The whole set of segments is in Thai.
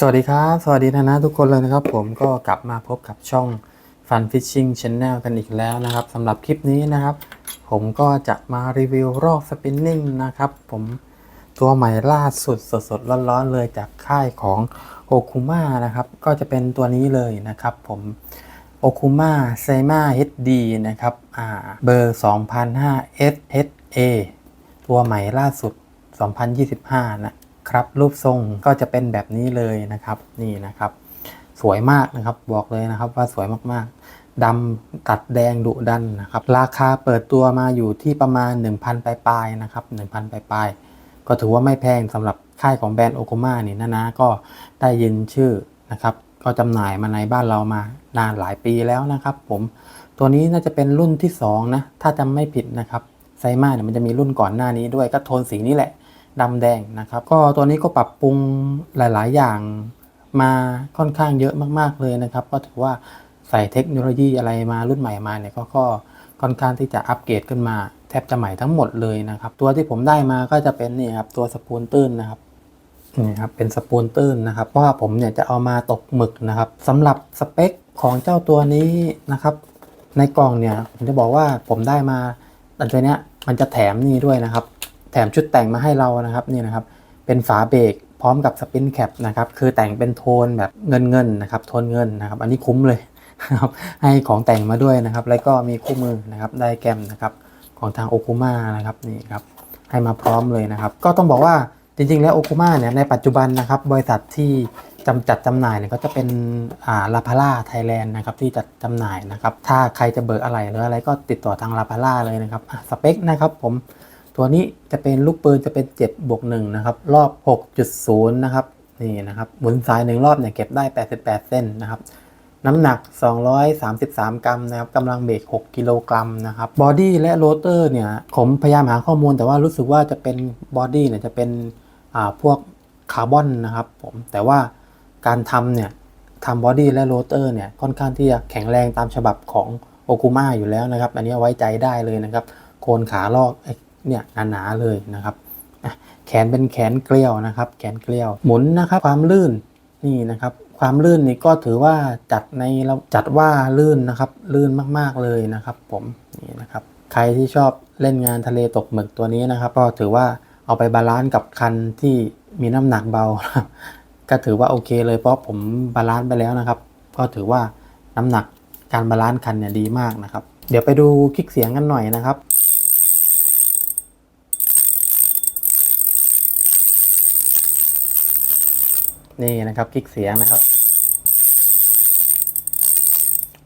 สวัสดีครับ สวัสดีนะนะทุกคนเลยนะครับ ผมก็กลับมาพบกับช่อง Fun Fishing Channel กันอีกแล้วนะครับสำหรับคลิปนี้นะครับ ผมก็จะมารีวิวรอกสปินนิ่งนะครับ ผมตัวใหม่ล่าสุดสดๆร้อนๆเลยจากค่ายของโอคุมานะครับ ก็จะเป็นตัวนี้เลยนะครับ ผมโอคุมาเซมา HD นะครับอ่าเบอร์ 2005 SHA ตัวใหม่ล่าสุด 2025 นะ ครับ รูปทรงก็จะเป็นแบบนี้เลยนะครับ นี่นะครับ สวยมากนะครับ บอกเลยนะครับว่าสวยมากๆดำตัดแดงดุดันนะครับ ราคาเปิดตัวมาอยู่ที่ประมาณ 1,000ปลายๆนะครับ1,000ปลายๆก็ถือว่าไม่แพงสำหรับค่ายของแบรนด์โอโกมานี่นะนะก็ได้ยินชื่อนะครับ ก็จำหน่ายมาในบ้านเรามานานหลายปีแล้วนะครับ ผมตัวนี้น่าจะเป็นรุ่นที่สองนะถ้าจำไม่ผิดนะครับไซมาเนี่ยมันจะมีรุ่นก่อนหน้านี้ด้วยก็โทนสีนี้แหละ ดำแดงนะครับ ก็ตัวนี้ก็ปรับปรุงหลาย ๆ อย่างมาค่อนข้างเยอะมาก ๆ เลยนะครับ ก็ถือว่าใส่เทคโนโลยีอะไรมารุ่นใหม่มาเนี่ยก็ก็ค่อนข้างที่จะอัปเกรดขึ้นมาแทบจะใหม่ทั้งหมดเลยนะครับ ตัวที่ผมได้มาก็จะเป็นนี่ครับตัวสปูนตื้นนะครับนี่ครับเป็นสปูนตื้นนะครับเพราะว่าผมเนี่ยจะเอามาตกหมึกนะครับสำหรับสเปคของเจ้าตัวนี้นะครับ ในกล่องเนี่ยผมจะบอกว่าผมได้มาตัวเนี้ยมันจะแถมนี่ด้วยนะครับ ถมชุดแต่งมาให้เรานะครับนี่นะครับ เป็นฝาเบรกพร้อมกับสปินแคปนะครับคือแต่งเป็นโทนแบบเงินเงินนะครับโทนเงินนะครับ อันนี้คุ้มเลยครับให้ของแต่งมาด้วยนะครับ แล้วก็มีคู่มือนะครับไดแกรมนะครับของทางโอคุมานะครับนี่ครับให้มาพร้อมเลยนะครับ ก็ต้องบอกว่าจริงๆ แล้วโอคุมาเนี่ยในปัจจุบันนะครับบริษัทที่จำจัดจำหน่ายเนี่ยก็จะเป็นอ่าลาพาร่าไทยแลนด์นะครับที่จัดจำหน่ายนะครับ ถ้าใครจะเบิกอะไรหรืออะไรก็ติดต่อทางลาพาร่าเลยนะครับสเปคนะครับผม ตัวนี้จะเป็นลูกปืนจะเป็น 7 บวก1นะครับ รอบ 6.0 นะครับ นี่นะครับ หมุนสายหนึ่งรอบเนี่ยเก็บได้ 88 เส้นนะครับ น้ำหนัก 233 กรัมนะครับกำลังเบรก6กิโลกรัมนะครับ บอดี้และโรเตอร์เนี่ย ผมพยายามหาข้อมูลแต่ว่ารู้สึกว่าจะเป็นบอดี้เนี่ยจะเป็นอ่าพวกคาร์บอนนะครับผม แต่ว่าการทำเนี่ยทำบอดี้และโรเตอร์เนี่ยค่อนข้างที่จะแข็งแรงตามฉบับของโอคุมาอยู่แล้วนะครับ อันนี้ไว้ใจได้เลยนะครับ โคนขาลอก เนี่ยหนาๆเลยนะครับแขนเป็นแขนเกลียวนะครับ แขนเกลียวหมุนนะครับ ความลื่นนี่นะครับ ความลื่นนี่ก็ถือว่าจัดในเราจัดว่าลื่นนะครับ ลื่นมากๆเลยนะครับ ผมนี่นะครับ ใครที่ชอบเล่นงานทะเลตกหมึกตัวนี้นะครับ ก็ถือว่าเอาไปบาลานซ์กับคันที่มีน้ำหนักเบา ก็ถือว่าโอเคเลยเพราะผมบาลานซ์ไปแล้วนะครับ ก็ถือว่าน้ำหนักการบาลานซ์คันเนี่ยดีมากนะครับ เดี๋ยวไปดูคลิกเสียงกันหน่อยนะครับ นี่นะครับคลิกเสียงนะครับ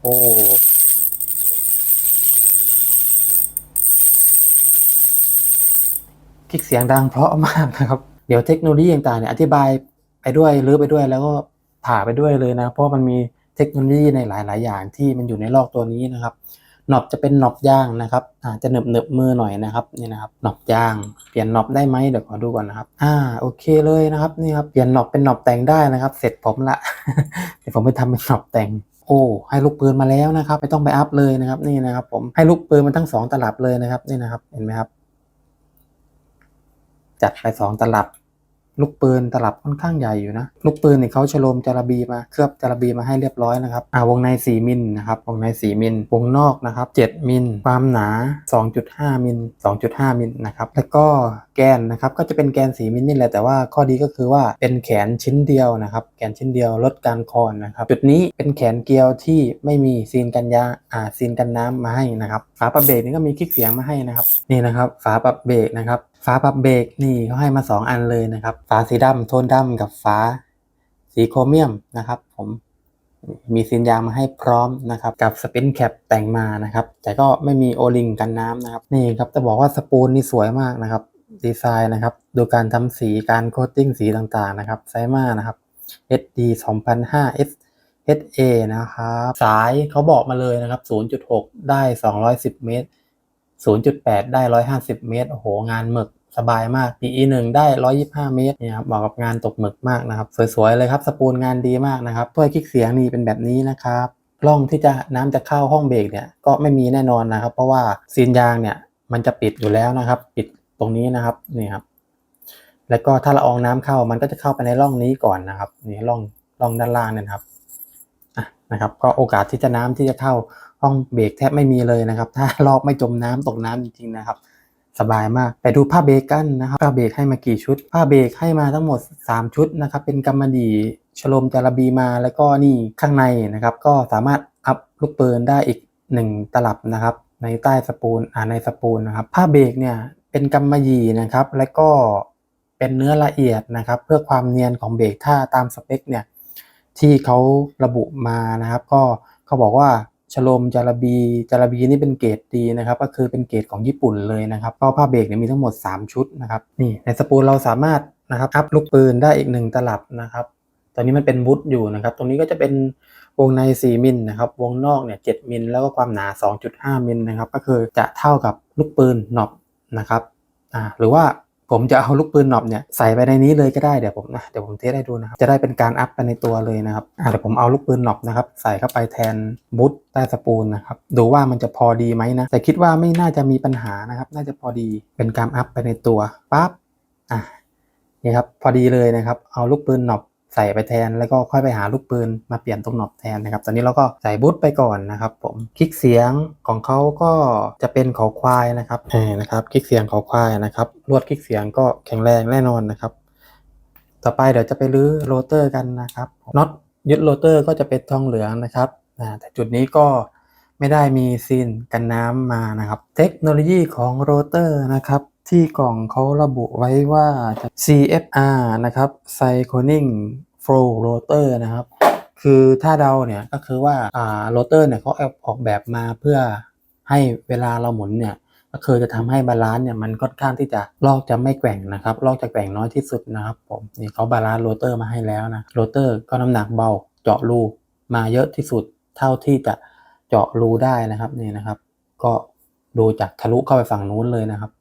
โอ้คลิกเสียงดังเพราะมากนะครับ เดี๋ยวเทคโนโลยีต่างๆเนี่ยอธิบายไปด้วยรื้อไปด้วยแล้วก็ผ่าไปด้วยเลยนะ เพราะมันมีเทคโนโลยีในหลาย ๆ อย่างที่มันอยู่ในลอกตัวนี้นะครับ หนอบจะเป็นหนอบยางนะครับอาจจะเหน็บเหน็บมือหน่อยนะครับนี่นะครับหนอบยาง เปลี่ยนหนอบได้ไหมเดี๋ยวขอดูก่อนนะครับ อ่าโอเคเลยนะครับนี่ครับเปลี่ยนหนอบเป็นหนอบแต่งได้นะครับ เสร็จผมละเดี๋ยวผมไปทำเป็นหนอบแต่งโอ้ให้ลูกปืนมาแล้วนะครับ ไม่ต้องไปอัพเลยนะครับ นี่นะครับ ผมให้ลูกปืนมันทั้งสองตลับเลยนะครับนี่นะครับ เห็นไหมครับ จัดไปสองตลับ ลูกปืนตลับค่อนข้างใหญ่อยู่นะ ลูกปืนเนี่ยเขาฉโลมจาระบีมาเคลือบจาระบีมาให้เรียบร้อยนะครับอ่าวงใน 4 มิลนะครับวงใน 4 มิลวงนอกนะครับ 7 มิลความหนา 2.5 มิล2.5 มิลนะครับแล้วก็แกนนะครับก็จะเป็นแกน 4 มิลนี่แหละแต่ว่าข้อดีก็คือว่าเป็นแขนชิ้นเดียวนะครับ แขนชิ้นเดียวลดการคลอนนะครับ จุดนี้เป็นแขนเกลียวที่ไม่มีซีนกันยาอ่าซีนกันน้ำมาให้นะครับฝาปรับเบรกนี่ก็มีคลิกเสียงมาให้นะครับนี่นะครับฝาปรับเบรกนะครับ ฝาปรับเบรกนี่เขาให้มา 2 อันเลยนะครับ ฝาสีดำโทนดำกับฝาสีโครเมียมนะครับ ผมมีซีนยางมาให้พร้อมนะครับ กับสปินแคปแต่งมานะครับ แต่ก็ไม่มีโอลิงกันน้ำนะครับนี่ครับจะบอกว่าสปูนนี่สวยมากนะครับดีไซน์นะครับ ดูการทำสีการโคตติ้งสีต่างๆนะครับไซมานะครับ SD 2005 S HA นะครับ สายเขาบอกมาเลยนะครับ 0.6 ได้ 210 เมตร 0.8 ได้ 150 เมตร โอ้โห งานหมึกสบายมาก PE 1ได้ 125 เมตรเนี่ยครับเหมาะกับงานตกหมึกมากนะครับ สวยๆ เลยครับสปูลงานดีมากนะครับถ้วยคลิกเสียงนี่เป็นแบบนี้นะครับร่องที่จะน้ำจะเข้าห้องเบรกเนี่ยก็ไม่มีแน่นอนนะครับ เพราะว่าซีนยางเนี่ยมันจะปิดอยู่แล้วนะครับ ปิดตรงนี้นะครับนี่ครับ แล้วก็ถ้าละอองน้ำเข้ามันก็จะเข้าไปในร่องนี้ก่อนนะครับนี่ร่องร่องด้านล่างเนี่ยนะครับอะนะครับ ก็โอกาสที่จะน้ำที่จะเข้า ห้องเบรกแทบไม่มีเลยนะครับ ถ้าลอกไม่จมน้ำตกน้ำจริงๆนะครับ สบายมาก ไปดูผ้าเบรกกันนะครับผ้าเบรกให้มากี่ชุด ผ้าเบรกให้มาทั้งหมด 3 ชุดนะครับ เป็นกำมะหยี่ชโลมจาระบีมาแล้วก็นี่ข้างในนะครับ ก็สามารถอัพลูกปืนได้อีก 1 ตลับนะครับ ในใต้สปูลอ่าในสปูลนะครับ ผ้าเบรกเนี่ยเป็นกำมะหยี่นะครับ แล้วก็เป็นเนื้อละเอียดนะครับ เพื่อความเนียนของเบรกถ้าตามสเปคเนี่ยที่เขาระบุมานะครับ ก็เขาบอกว่า ชโลมจารบีจารบีนี่เป็นเกรดดีนะครับ ก็คือเป็นเกรดของญี่ปุ่นเลยนะครับก็ผ้าเบรกเนี่ยมีทั้งหมด 3 ชุดนะครับนี่ในสปูลเราสามารถนะครับอัพลูกปืนได้อีก 1 ตลับนะครับตอนนี้มันเป็นวุฒอยู่นะครับ ตรงนี้ก็จะเป็นวงใน 4 มิลนะครับ วงนอกเนี่ย7มิลแล้วก็ความหนา 2.5มิลนะครับ ก็คือจะเท่ากับลูกปืนหนอบนะครับอ่าหรือว่า ผมจะเอาลูกปืนหนอบเนี่ยใส่ไปในนี้เลยก็ได้เดี๋ยวผมนะเดี๋ยวผมเทสให้ดูนะครับจะได้เป็นการอัพไปในตัวเลยนะครับเดี๋ยวผมเอาลูกปืนหนอบนะครับใส่เข้าไปแทนบูทใต้สปูลนะครับดูว่ามันจะพอดีไหมนะแต่คิดว่าไม่น่าจะมีปัญหานะครับ น่าจะพอดีเป็นการอัพไปในตัวปั๊บอะนี่ครับพอดีเลยนะครับ เอาลูกปืนหนอบ ใส่ไปแทนแล้วก็ค่อยไปหาลูกปืนมาเปลี่ยนตรงหนอบแทนนะครับ ตอนนี้เราก็ใส่บูทไปก่อนนะครับผมคลิกเสียงของเขาก็จะเป็นเขาควายนะครับเออนะครับคลิกเสียงเขาควายนะครับลวดคลิกเสียงก็แข็งแรงแน่นอนนะครับ ต่อไปเดี๋ยวจะไปรื้อโรเตอร์กันนะครับน็อตยึดโรเตอร์ก็จะเป็นทองเหลืองนะครับแต่จุดนี้ก็ไม่ได้มีซีนกันน้ำมานะครับ เทคโนโลยีของโรเตอร์นะครับ ที่กล่องเขาระบุไว้ว่า CFR นะครับ Cycling Flow Rotor นะครับ คือถ้าเดาเนี่ยก็คือว่าอ่าโรเตอร์เนี่ยเขาออกแบบมาเพื่อให้เวลาเราหมุนเนี่ยก็คือจะทำให้บาลานซ์เนี่ยมันค่อนข้างที่จะลอกจะไม่แกว่งนะครับลอกจะแกว่งน้อยที่สุดนะครับผมนี่เขาบาลานซ์โรเตอร์มาให้แล้วนะโรเตอร์ก็น้ำหนักเบาเจาะรูมาเยอะที่สุดเท่าที่จะเจาะรูได้นะครับนี่นะครับ ก็ดูจากทะลุเข้าไปฝั่งนู้นเลยนะครับ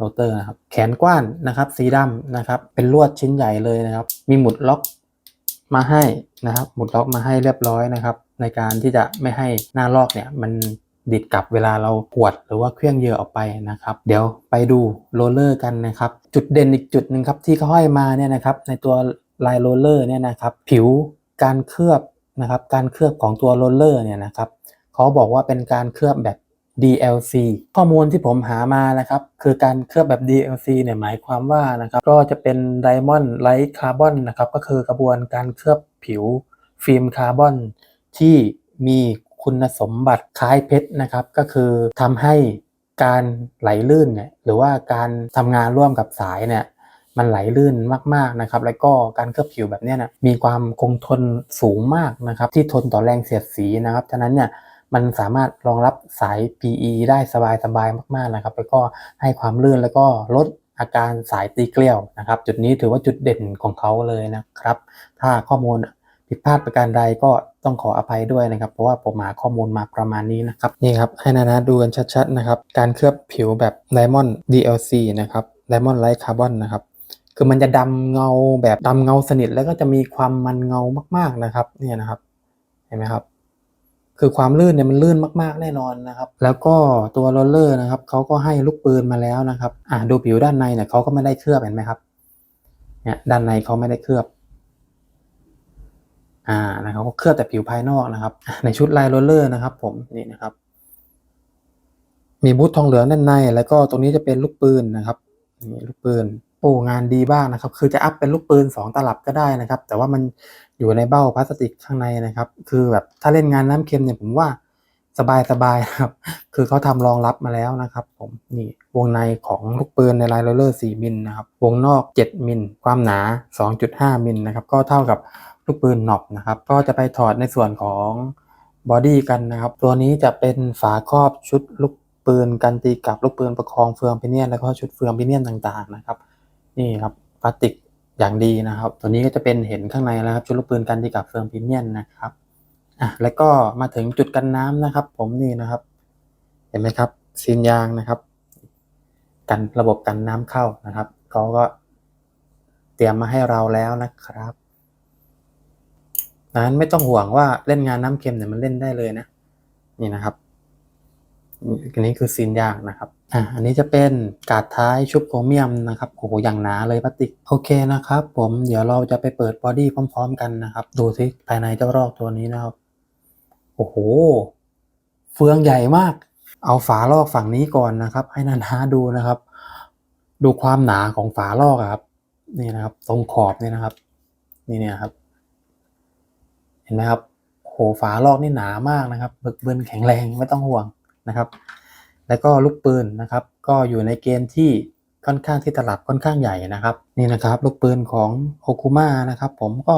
โรเตอร์นะครับแขนกว้านนะครับสีดำนะครับเป็นลวดชิ้นใหญ่เลยนะครับ มีหมุดล็อกมาให้นะครับ หมุดล็อกมาให้เรียบร้อยนะครับ ในการที่จะไม่ให้หน้าลอกเนี่ยมันดิดกลับเวลาเราปวดหรือว่าเครื่องเยื่อออกไปนะครับ เดี๋ยวไปดูโรลเลอร์กันนะครับ จุดเด่นอีกจุดหนึ่งครับที่เขาให้มาเนี่ยนะครับ ในตัวลายโรลเลอร์เนี่ยนะครับ ผิวการเคลือบนะครับ การเคลือบของตัวโรลเลอร์เนี่ยนะครับเขาบอกว่าเป็นการเคลือบแบบ DLC ข้อมูลที่ผมหามานะครับ คือการเคลือบแบบ DLC เนี่ยหมายความว่านะครับก็จะเป็น Diamond Light Carbon นะครับก็คือกระบวนการเคลือบผิวฟิล์มคาร์บอนที่มีคุณสมบัติคล้ายเพชรนะครับ ก็คือทำให้การไหลลื่นเนี่ยหรือว่าการทำงานร่วมกับสายเนี่ยมันไหลลื่นมากๆนะครับ แล้วก็การเคลือบผิวแบบนี้นะมีความคงทนสูงมากนะครับ ที่ทนต่อแรงเสียดสีนะครับฉะนั้นเนี่ย มันสามารถรองรับสาย PE ได้สบายๆมากๆนะครับ แล้วก็ให้ความลื่นแล้วก็ลดอาการสายตีเกลียวนะครับ จุดนี้ถือว่าจุดเด่นของเขาเลยนะครับ ถ้าข้อมูลผิดพลาดประการใดก็ต้องขออภัยด้วยนะครับ เพราะว่าผมหาข้อมูลมาประมาณนี้นะครับ นี่ครับ ให้นานาดูกันชัดๆนะครับ การเคลือบผิวแบบ Diamond DLC นะครับ Diamond Light Carbon นะครับคือมันจะดำเงาแบบดำเงาสนิทแล้วก็จะมีความมันเงามากๆนะครับ เนี่ยนะครับ เห็นไหมครับ คือความลื่นเนี่ยมันลื่นมากๆแน่นอนนะครับ แล้วก็ตัวโรลเลอร์นะครับเขาก็ให้ลูกปืนมาแล้วนะครับอ่าดูผิวด้านในเนี่ยเขาก็ไม่ได้เคลือบเห็นไหมครับเนี่ยด้านในเขาไม่ได้เคลือบอ่านะครับก็เคลือบแต่ผิวภายนอกนะครับ ในชุดลายโรลเลอร์นะครับ ผมนี่นะครับ มีบูททองเหลืองด้านใน แล้วก็ตรงนี้จะเป็นลูกปืนนะครับนี่ลูกปืนโอ้งานดีบ้างนะครับ คือจะอัพเป็นลูกปืน 2 ตลับก็ได้นะครับ แต่ว่ามัน อยู่ในเบ้าพลาสติกข้างในนะครับ คือแบบถ้าเล่นงานน้ำเค็มเนี่ยผมว่าสบายสบายๆครับ คือเขาทำรองรับมาแล้วนะครับ ผมนี่วงในของลูกปืนในลายโรเลอร์ 4 มิลนะครับ วงนอก 7 มิล ความหนา 2.5 มิลนะครับ ก็เท่ากับลูกปืนหนอบนะครับ ก็จะไปถอดในส่วนของบอดี้กันนะครับ ตัวนี้จะเป็นฝาครอบชุดลูกปืนกันตีกับลูกปืนประคองเฟืองพิเนียนแล้วก็ชุดเฟืองพิเนียนต่างๆนะครับ นี่ครับพลาสติก อย่างดีนะครับ ตัวนี้ก็จะเป็นเห็นข้างในแล้วครับชุดลูกปืนกันตีกับเฟืองพิเนียนนะครับอะแล้วก็มาถึงจุดกันน้ำนะครับ ผมนี่นะครับ เห็นไหมครับซีนยางนะครับ กันระบบกันน้ำเข้านะครับเขาก็เตรียมมาให้เราแล้วนะครับนั้นไม่ต้องห่วงว่าเล่นงานน้ำเค็มเนี่ยมันเล่นได้เลยนะ นี่นะครับ อันนี้คือซีนยากนะครับอะอันนี้จะเป็นกาดท้ายชุบโครเมียมนะครับโอ้โหอย่างหนาเลยพลาสติกโอเคนะครับ ผมเดี๋ยวเราจะไปเปิดบอดี้พร้อม ๆ กันนะครับ ดูสิภายในเจ้ารอกตัวนี้นะครับโอ้โห เฟืองใหญ่มาก เอาฝาลอกฝั่งนี้ก่อนนะครับ ให้นานาดูนะครับ ดูความหนาของฝาลอกครับนี่นะครับ ตรงขอบนี่นะครับ นี่เนี่ยครับ เห็นไหมครับโอ้โหฝาลอกนี่หนามากนะครับ บึกบึนแข็งแรงไม่ต้องห่วง นะครับ แล้วก็ลูกปืนนะครับ ก็อยู่ในเกณฑ์ที่ค่อนข้างที่ตลับค่อนข้างใหญ่นะครับ นี่นะครับ ลูกปืนของโอคุมานะครับ ผมก็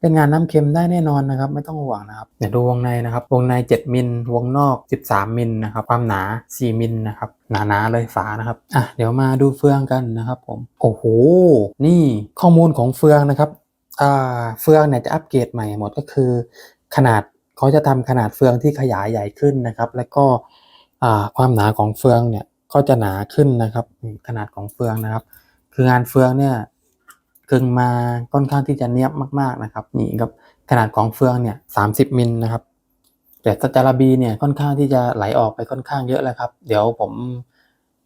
เป็นงานน้ำเค็มได้แน่นอนนะครับ ไม่ต้องห่วงนะครับเดี๋ยวดูวงในนะครับ วงใน 7 มิลวงนอก 13 มิลนะครับ ความหนา 4 มิลนะครับหนาๆเลยฝานะครับอะเดี๋ยวมาดูเฟืองกันนะครับ ผมโอ้โหนี่ข้อมูลของเฟืองนะครับอ่าเฟืองเนี่ยจะอัปเกรดใหม่หมดก็คือ ขนาดเขาจะทำขนาดเฟืองที่ขยายใหญ่ขึ้นนะครับ แล้วก็ ความหนาของเฟืองเนี่ยก็จะหนาขึ้นนะครับขนาดของเฟืองนะครับ คืองานเฟืองเนี่ยกึ่งมาค่อนข้างที่จะเนียบมาก ๆนะครับนี่ครับขนาดของเฟืองเนี่ย30มิลนะครับแต่สจาระบีเนี่ยค่อนข้างที่จะไหลออกไปค่อนข้างเยอะเลยครับ เดี๋ยวผม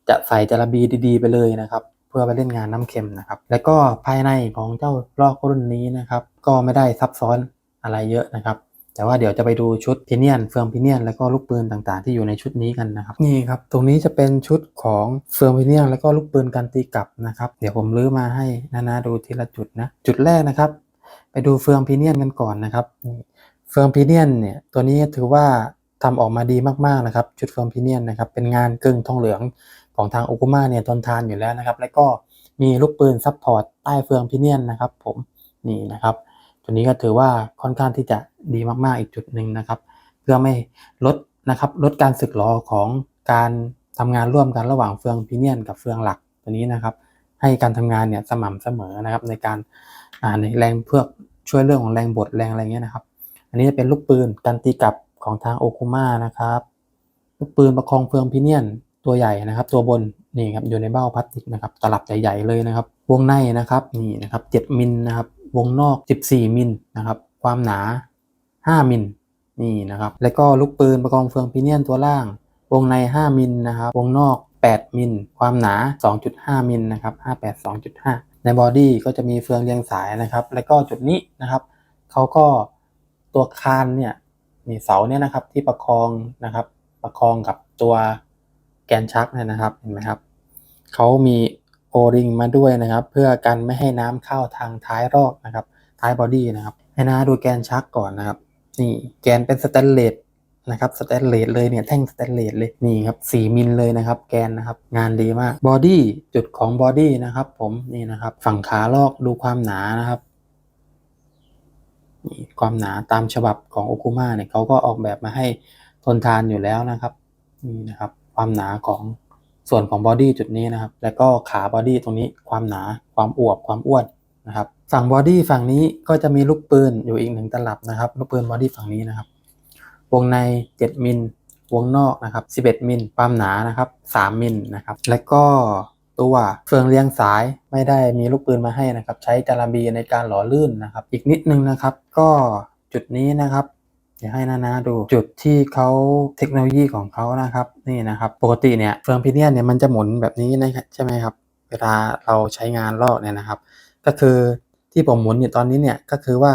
จะใส่จาระบีดีๆ ไปเลยนะครับ เพื่อไปเล่นงานน้ำเค็มนะครับ แล้วก็ภายในของเจ้าลอกรุ่นนี้นะครับ ก็ไม่ได้ซับซ้อนอะไรเยอะนะครับ แต่ว่าเดี๋ยวจะไปดูชุดพิเนียนเฟืองพิเนียนแล้วก็ลูกปืนต่างๆ ที่อยู่ในชุดนี้กันนะครับนี่ครับตรงนี้จะเป็นชุดของเฟืองพิเนียนแล้วก็ลูกปืนการตีกลับนะครับเดี๋ยวผมลื้อมาให้นานาดูทีละจุดนะจุดแรกนะครับ ไปดูเฟืองพิเนียนกันก่อนนะครับนี่เฟืองพิเนียนเนี่ยตัวนี้ถือว่าทำออกมาดีมากๆนะครับชุดเฟืองพิเนียนนะครับเป็นงานกึ่งทองเหลืองของทางโอคุมาเนี่ยทนทานอยู่แล้วนะครับ แล้วก็มีลูกปืนซับพอร์ตใต้เฟืองพิเนียนนะครับ ผมนี่นะครับ ตัวนี้ก็ถือว่าค่อนข้างที่จะดีมากๆอีกจุดหนึ่งนะครับ เพื่อไม่ลดนะครับลดการสึกหรอของการทำงานร่วมกันระหว่างเฟืองพิเนียนกับเฟืองหลักตัวนี้นะครับ ให้การทำงานเนี่ยสม่ำเสมอนะครับในการอ่าในแรงเพื่อช่วยเรื่องของแรงบดแรงอะไรเงี้ยนะครับ อันนี้จะเป็นลูกปืนการตีกลับของทางโอคุมานะครับลูกปืนประคองเฟืองพิเนียนตัวใหญ่นะครับ ตัวบนนี่ครับอยู่ในเบ้าพลาสติกนะครับตลับใหญ่ๆเลยนะครับ วงในนะครับนี่นะครับ7มิลนะครับ วงนอก 14 มิลนะครับ ความหนา 5 มิลนี่นะครับ แล้วก็ลูกปืนประกองเฟืองพิเนียนตัวล่าง วงใน 5 มิลนะครับ วงนอก 8 มิล ความหนา 2.5 มิลนะครับ 58 2.5 ในบอดี้ก็จะมีเฟืองเรียงสายนะครับ แล้วก็จุดนี้นะครับเขาก็ตัวคานเนี่ยนี่เสาเนี่ยนะครับที่ประคองนะครับ ประคองกับตัวแกนชักเนี่ยนะครับเห็นไหมครับเขามี โอริงมาด้วยนะครับ เพื่อกันไม่ให้น้ำเข้าทางท้ายรอกนะครับ ท้ายบอดี้นะครับให้นาดูแกนชักก่อนนะครับ นี่แกนเป็นสแตนเลสนะครับสแตนเลสเลยเนี่ยแท่งสแตนเลสเลยนี่ครับ4มิลเลยนะครับ แกนนะครับ งานดีมากบอดี้จุดของบอดี้นะครับ ผมนี่นะครับ ฝั่งขาลอกดูความหนานะครับนี่ความหนาตามฉบับของโอคุมาเนี่ยเขาก็ออกแบบมาให้ทนทานอยู่แล้วนะครับ นี่นะครับ ความหนาของ ส่วนของบอดี้จุดนี้นะครับ แล้วก็ขาบอดี้ตรงนี้ความหนา ความอวบ ความอ้วนนะครับ ฝั่งบอดี้ฝั่งนี้ก็จะมีลูกปืนอยู่อีกหนึ่งตลับนะครับ ลูกปืนบอดี้ฝั่งนี้นะครับ วงใน 7 มิล วงนอกนะครับ 11 มิล ความหนานะครับ 3 มิลนะครับ แล้วก็ตัวเฟืองเรียงสายไม่ได้มีลูกปืนมาให้นะครับ ใช้จาราบีในการหล่อลื่นนะครับ อีกนิดนึงนะครับ ก็จุดนี้นะครับ เดี๋ยวให้นานาดูจุดที่เขาเทคโนโลยีของเขานะครับนี่นะครับ ปกติเนี่ยเฟืองพิเนียนเนี่ยมันจะหมุนแบบนี้นะใช่ไหมครับ เวลาเราใช้งานลอกเนี่ยนะครับ ก็คือที่ผมหมุนอยู่ตอนนี้เนี่ยก็คือว่า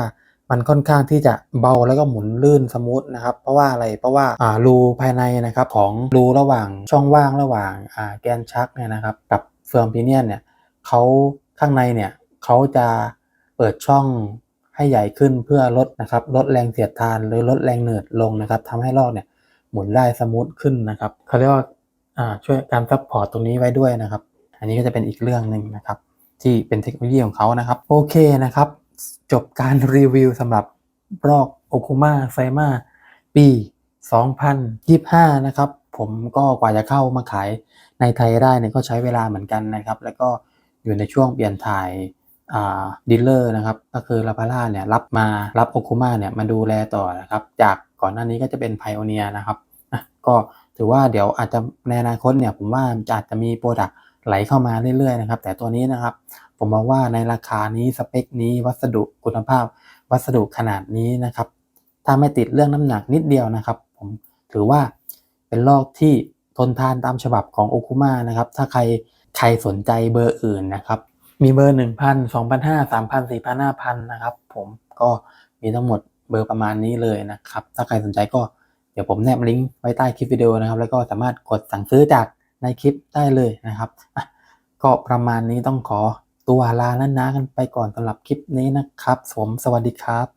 มันค่อนข้างที่จะเบาแล้วก็หมุนลื่นสมูทนะครับ เพราะว่าอะไรเพราะว่าอ่ารูภายในนะครับของรูระหว่างช่องว่างระหว่างอ่าแกนชักเนี่ยนะครับ กับเฟืองพิเนียนเนี่ยเขาข้างในเนี่ยเขาจะเปิดช่อง ให้ใหญ่ขึ้นเพื่อลดนะครับลดแรงเสียดทานหรือลดแรงเหนืดลงนะครับทำให้ลอกเนี่ยหมุนได้สมูทขึ้นนะครับเขาเรียกว่าอ่าช่วยการซัพพอร์ตตรงนี้ไว้ด้วยนะครับ อันนี้ก็จะเป็นอีกเรื่องหนึ่งนะครับ ที่เป็นเทคโนโลยีของเขานะครับ โอเคนะครับ จบการรีวิวสำหรับรอกโอคุมาไซมาปี 2025 นะครับ ผมก็กว่าจะเข้ามาขายในไทยได้เนี่ยก็ใช้เวลาเหมือนกันนะครับ แล้วก็อยู่ในช่วงเปลี่ยนถ่าย ดีลเลอร์นะครับก็คือลาพาร่าเนี่ยรับมารับโอคุมาเนี่ยมาดูแลต่อนะครับจากก่อนหน้านี้ก็จะเป็นไพโอเนียนะครับก็ถือว่าเดี๋ยวอาจจะในอนาคตเนี่ยผมว่าจะอาจจะมีโปรดักต์ไหลเข้ามาเรื่อยๆนะครับแต่ตัวนี้นะครับผมมองว่าในราคานี้สเปคนี้วัสดุคุณภาพ วัสดุขนาดนี้นะครับถ้าไม่ติดเรื่องน้ำหนักนิดเดียวนะครับ ผมถือว่าเป็นลอกที่ทนทานตามฉบับของโอคุมานะครับถ้าใครใครสนใจเบอร์อื่นนะครับ มีเบอร์หนึ่งพันสองพันห้าสามพันสี่พันห้าพันนะครับ ผมก็มีทั้งหมดเบอร์ประมาณนี้เลยนะครับ ถ้าใครสนใจก็เดี๋ยวผมแนบลิงก์ไว้ใต้คลิปวิดีโอนะครับ แล้วก็สามารถกดสั่งซื้อจากในคลิปได้เลยนะครับก็ประมาณนี้ต้องขอตัวลาแล้วนะกันไปก่อนสำหรับคลิปนี้นะครับ ผมสวัสดีครับ